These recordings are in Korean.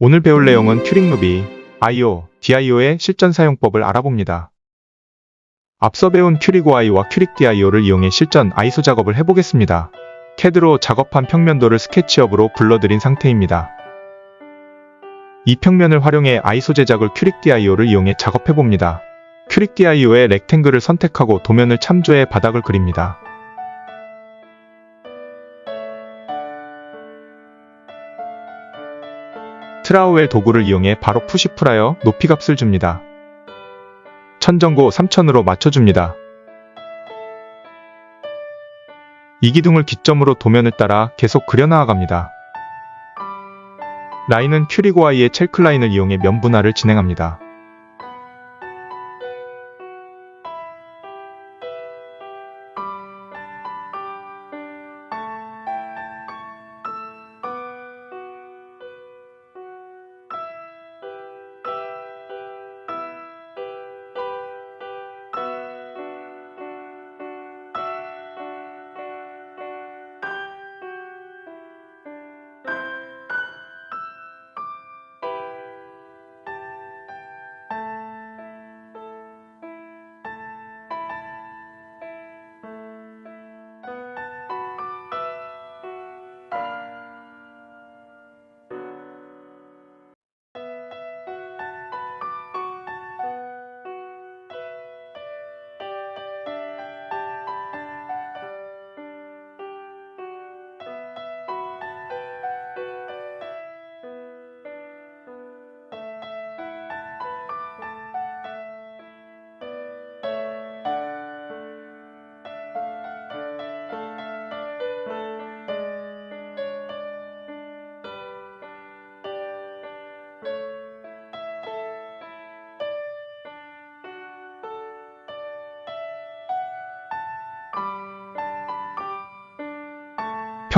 오늘 배울 내용은 큐링 루비, IO, DIO의 실전 사용법을 알아봅니다. 앞서 배운 큐리고 IO와 큐릭 DIO를 이용해 실전 ISO 작업을 해보겠습니다. 캐드로 작업한 평면도를 스케치업으로 불러들인 상태입니다. 이 평면을 활용해 ISO 제작을 큐릭 DIO를 이용해 작업해봅니다. 큐릭 DIO의 렉탱글을 선택하고 도면을 참조해 바닥을 그립니다. 트라우웰 도구를 이용해 바로 푸시풀하여 높이값을 줍니다. 천정고 3000으로 맞춰줍니다. 이 기둥을 기점으로 도면을 따라 계속 그려나아갑니다. 라인은 큐리고아이의 첼클라인을 이용해 면 분할을 진행합니다.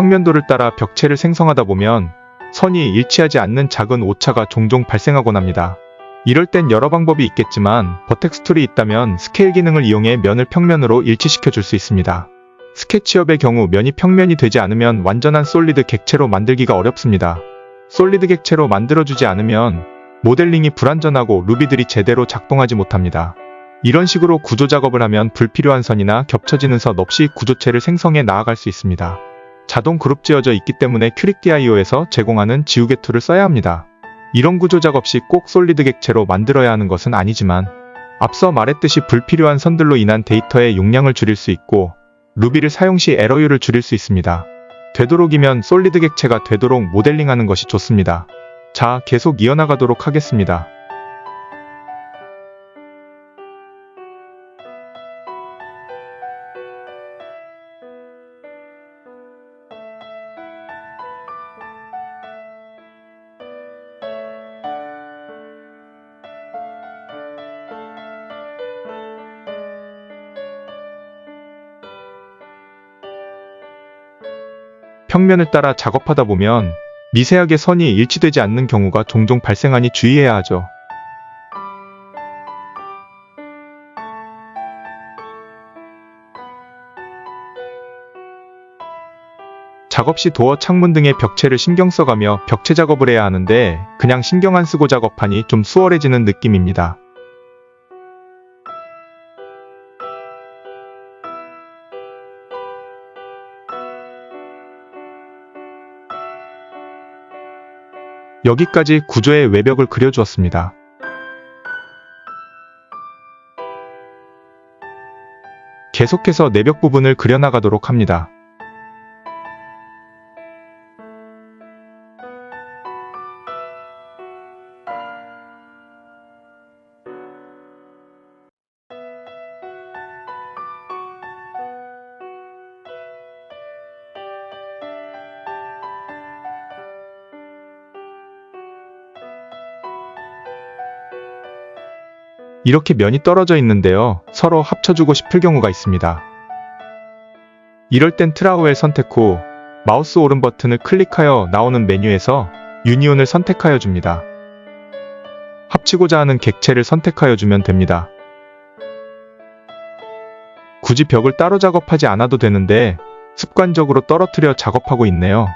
평면도를 따라 벽체를 생성하다 보면 선이 일치하지 않는 작은 오차가 종종 발생하곤 합니다. 이럴 땐 여러 방법이 있겠지만 버텍스 툴이 있다면 스케일 기능을 이용해 면을 평면으로 일치시켜 줄 수 있습니다. 스케치업의 경우 면이 평면이 되지 않으면 완전한 솔리드 객체로 만들기가 어렵습니다. 솔리드 객체로 만들어주지 않으면 모델링이 불완전하고 루비들이 제대로 작동하지 못합니다. 이런 식으로 구조 작업을 하면 불필요한 선이나 겹쳐지는 선 없이 구조체를 생성해 나아갈 수 있습니다. 자동 그룹 지어져 있기 때문에 큐릭 DIO에서 제공하는 지우개 툴을 써야 합니다. 이런 구조 작업 시 꼭 솔리드 객체로 만들어야 하는 것은 아니지만 앞서 말했듯이 불필요한 선들로 인한 데이터의 용량을 줄일 수 있고 루비를 사용 시 에러율을 줄일 수 있습니다. 되도록이면 솔리드 객체가 되도록 모델링하는 것이 좋습니다. 자, 계속 이어나가도록 하겠습니다. 평면을 따라 작업하다 보면 미세하게 선이 일치되지 않는 경우가 종종 발생하니 주의해야 하죠. 작업 시 도어 창문 등의 벽체를 신경 써가며 벽체 작업을 해야 하는데 그냥 신경 안 쓰고 작업하니 좀 수월해지는 느낌입니다. 여기까지 구조의 외벽을 그려주었습니다. 계속해서 내벽 부분을 그려나가도록 합니다. 이렇게 면이 떨어져 있는데요. 서로 합쳐주고 싶을 경우가 있습니다. 이럴 땐 트라우엘 선택 후 마우스 오른 버튼을 클릭하여 나오는 메뉴에서 유니온을 선택하여 줍니다. 합치고자 하는 객체를 선택하여 주면 됩니다. 굳이 벽을 따로 작업하지 않아도 되는데 습관적으로 떨어뜨려 작업하고 있네요.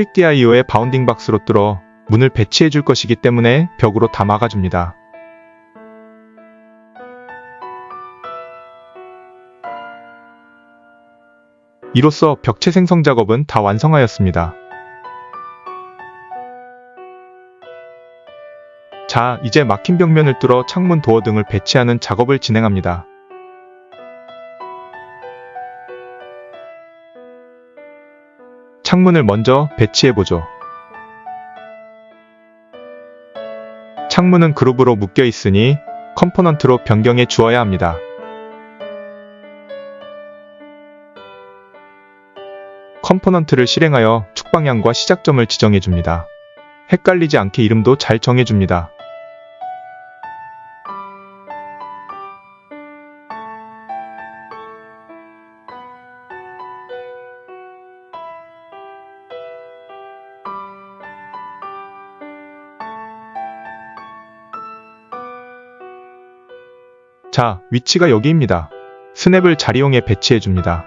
트릭디아이오의 바운딩 박스로 뚫어 문을 배치해 줄 것이기 때문에 벽으로 다 막아줍니다. 이로써 벽체 생성 작업은 다 완성하였습니다. 자, 이제 막힌 벽면을 뚫어 창문 도어 등을 배치하는 작업을 진행합니다. 창문을 먼저 배치해보죠. 창문은 그룹으로 묶여 있으니 컴포넌트로 변경해 주어야 합니다. 컴포넌트를 실행하여 축방향과 시작점을 지정해 줍니다. 헷갈리지 않게 이름도 잘 정해 줍니다. 자, 위치가 여기입니다. 스냅을 잘 이용해 배치해 줍니다.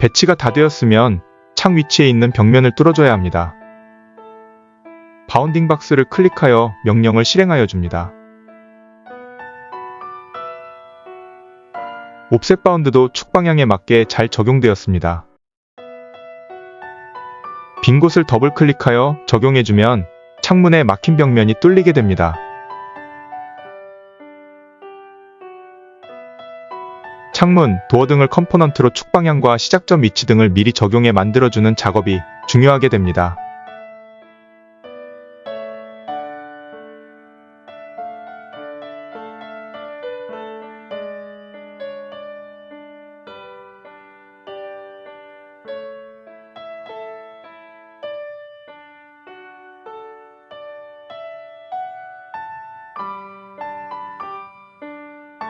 배치가 다 되었으면 창 위치에 있는 벽면을 뚫어줘야 합니다. 바운딩 박스를 클릭하여 명령을 실행하여 줍니다. 옵셋 바운드도 축 방향에 맞게 잘 적용되었습니다. 빈 곳을 더블 클릭하여 적용해주면 창문에 막힌 벽면이 뚫리게 됩니다. 창문, 도어 등을 컴포넌트로 축 방향과 시작점 위치 등을 미리 적용해 만들어주는 작업이 중요하게 됩니다.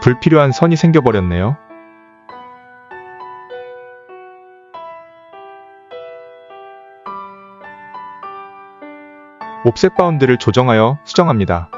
불필요한 선이 생겨버렸네요. 옵셋 바운드를 조정하여 수정합니다.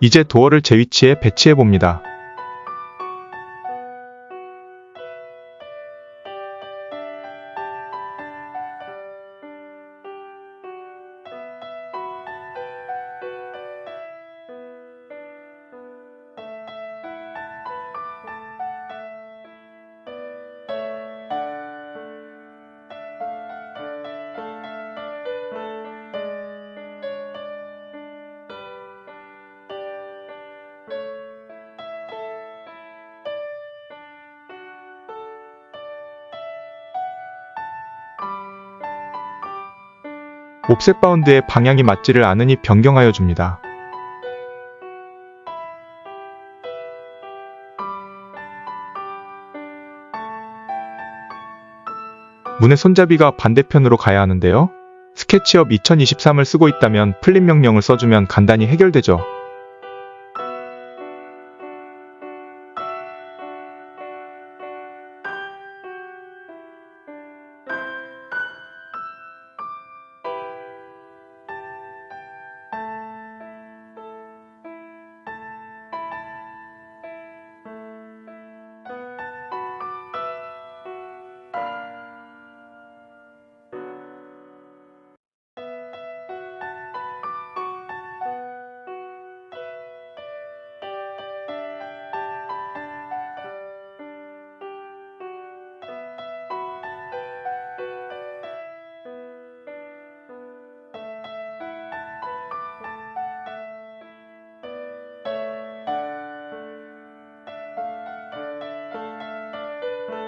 이제 도어를 제 위치에 배치해 봅니다. 옵셋 바운드의 방향이 맞지를 않으니 변경하여 줍니다. 문의 손잡이가 반대편으로 가야 하는데요. 스케치업 2023을 쓰고 있다면 플립 명령을 써주면 간단히 해결되죠.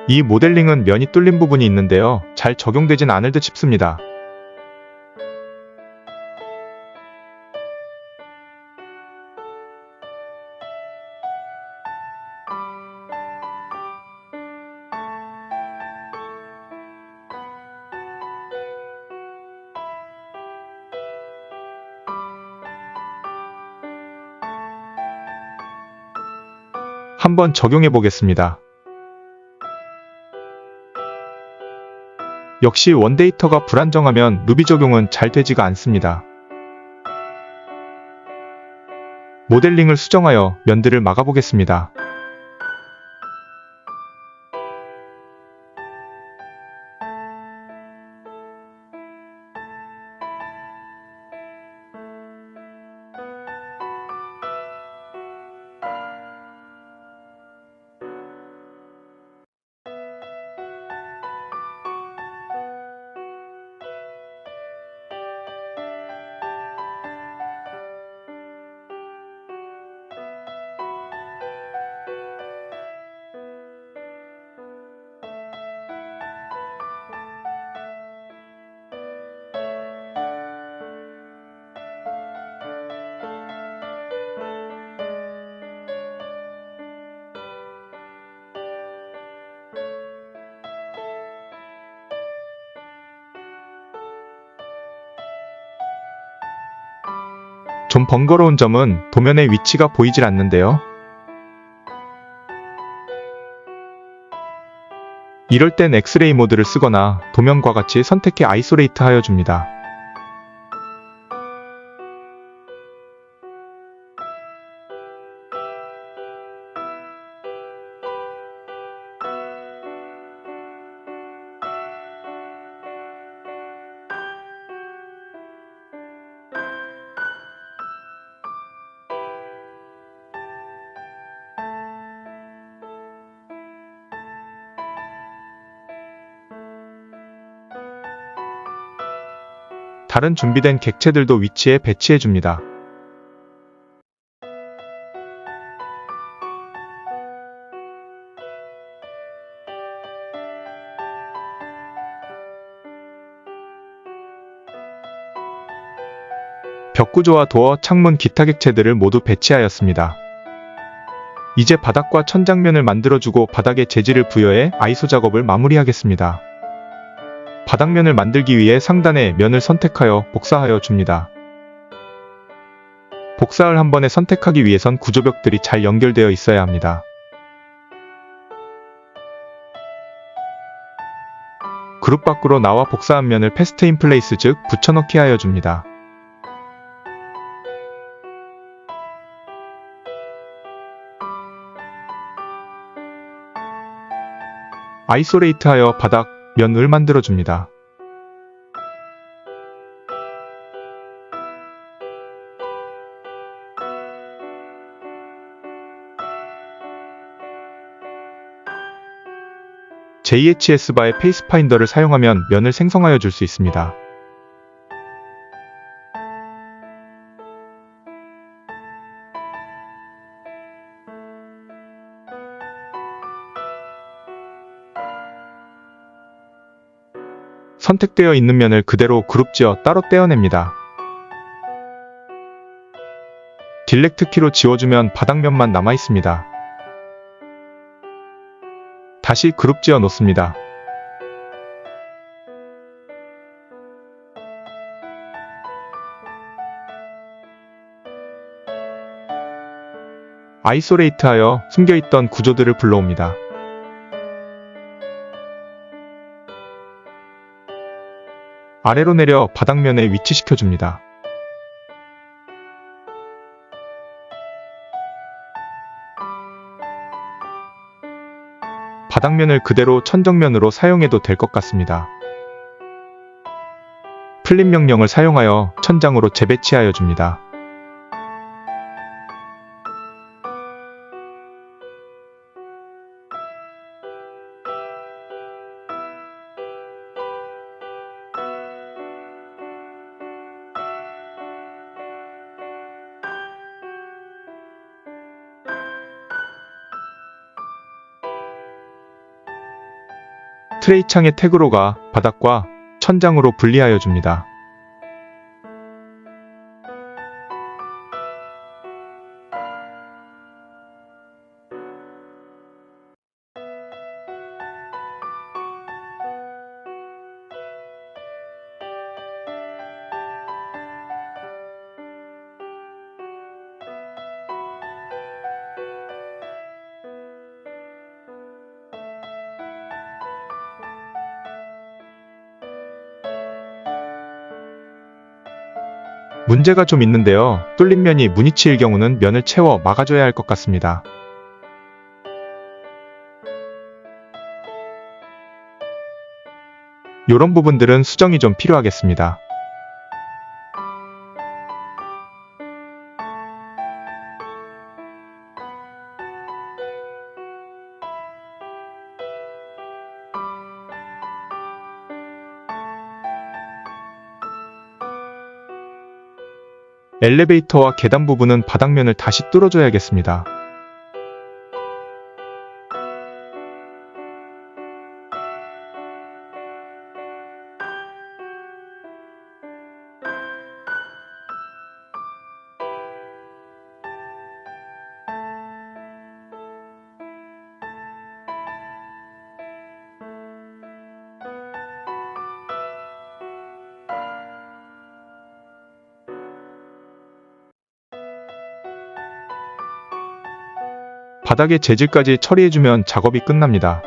이 모델링은 면이 뚫린 부분이 있는데요. 잘 적용되진 않을 듯 싶습니다. 한번 적용해 보겠습니다. 역시 원데이터가 불안정하면 루비 적용은 잘 되지가 않습니다. 모델링을 수정하여 면들을 막아보겠습니다. 좀 번거로운 점은 도면의 위치가 보이질 않는데요. 이럴 땐 엑스레이 모드를 쓰거나 도면과 같이 선택해 아이소레이트 하여 줍니다. 다른 준비된 객체들도 위치에 배치해 줍니다. 벽구조와 도어, 창문, 기타 객체들을 모두 배치하였습니다. 이제 바닥과 천장면을 만들어주고 바닥에 재질을 부여해 아이소 작업을 마무리하겠습니다. 바닥면을 만들기 위해 상단에 면을 선택하여 복사하여 줍니다. 복사를 한 번에 선택하기 위해선 구조벽들이 잘 연결되어 있어야 합니다. 그룹 밖으로 나와 복사한 면을 패스트 인 플레이스 즉 붙여넣기 하여 줍니다. 아이소레이트하여 바닥, 면을 만들어줍니다. JHS 바의 페이스파인더를 사용하면 면을 생성하여 줄 수 있습니다. 선택되어 있는 면을 그대로 그룹지어 따로 떼어냅니다. 딜렉트 키로 지워주면 바닥면만 남아 있습니다. 다시 그룹지어 놓습니다. 아이소레이트하여 숨겨있던 구조들을 불러옵니다. 아래로 내려 바닥면에 위치시켜줍니다. 바닥면을 그대로 천정면으로 사용해도 될 것 같습니다. 플립 명령을 사용하여 천장으로 재배치하여 줍니다. 트레이 창의 태그로가 바닥과 천장으로 분리하여 줍니다. 문제가 좀 있는데요. 뚫린 면이 무늬치일 경우는 면을 채워 막아줘야 할 것 같습니다. 요런 부분들은 수정이 좀 필요하겠습니다. 엘리베이터와 계단 부분은 바닥면을 다시 뚫어줘야겠습니다. 바닥의 재질까지 처리해주면 작업이 끝납니다.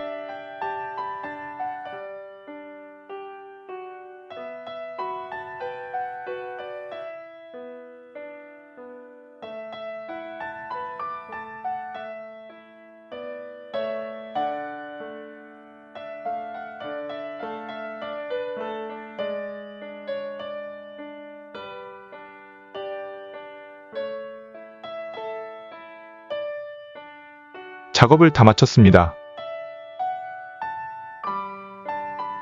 작업을 다 마쳤습니다.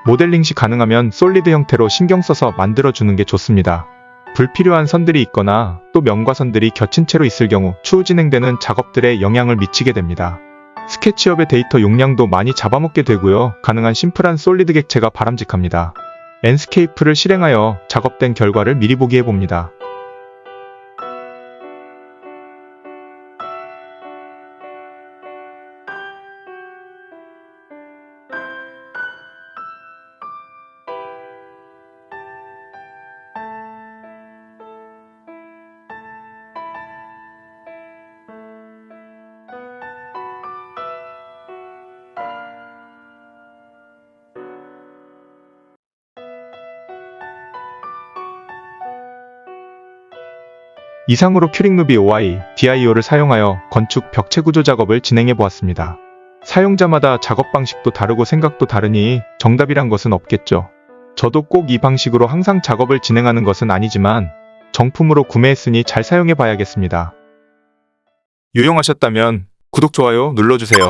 모델링 시 가능하면 솔리드 형태로 신경 써서 만들어주는 게 좋습니다. 불필요한 선들이 있거나 또 면과 선들이 겹친 채로 있을 경우 추후 진행되는 작업들에 영향을 미치게 됩니다. 스케치업의 데이터 용량도 많이 잡아먹게 되고요. 가능한 심플한 솔리드 객체가 바람직합니다. 엔스케이프를 실행하여 작업된 결과를 미리 보기 해봅니다. 이상으로 큐링루비 OI, DIO를 사용하여 건축 벽체 구조 작업을 진행해 보았습니다. 사용자마다 작업 방식도 다르고 생각도 다르니 정답이란 것은 없겠죠. 저도 꼭 이 방식으로 항상 작업을 진행하는 것은 아니지만 정품으로 구매했으니 잘 사용해 봐야겠습니다. 유용하셨다면 구독, 좋아요 눌러주세요.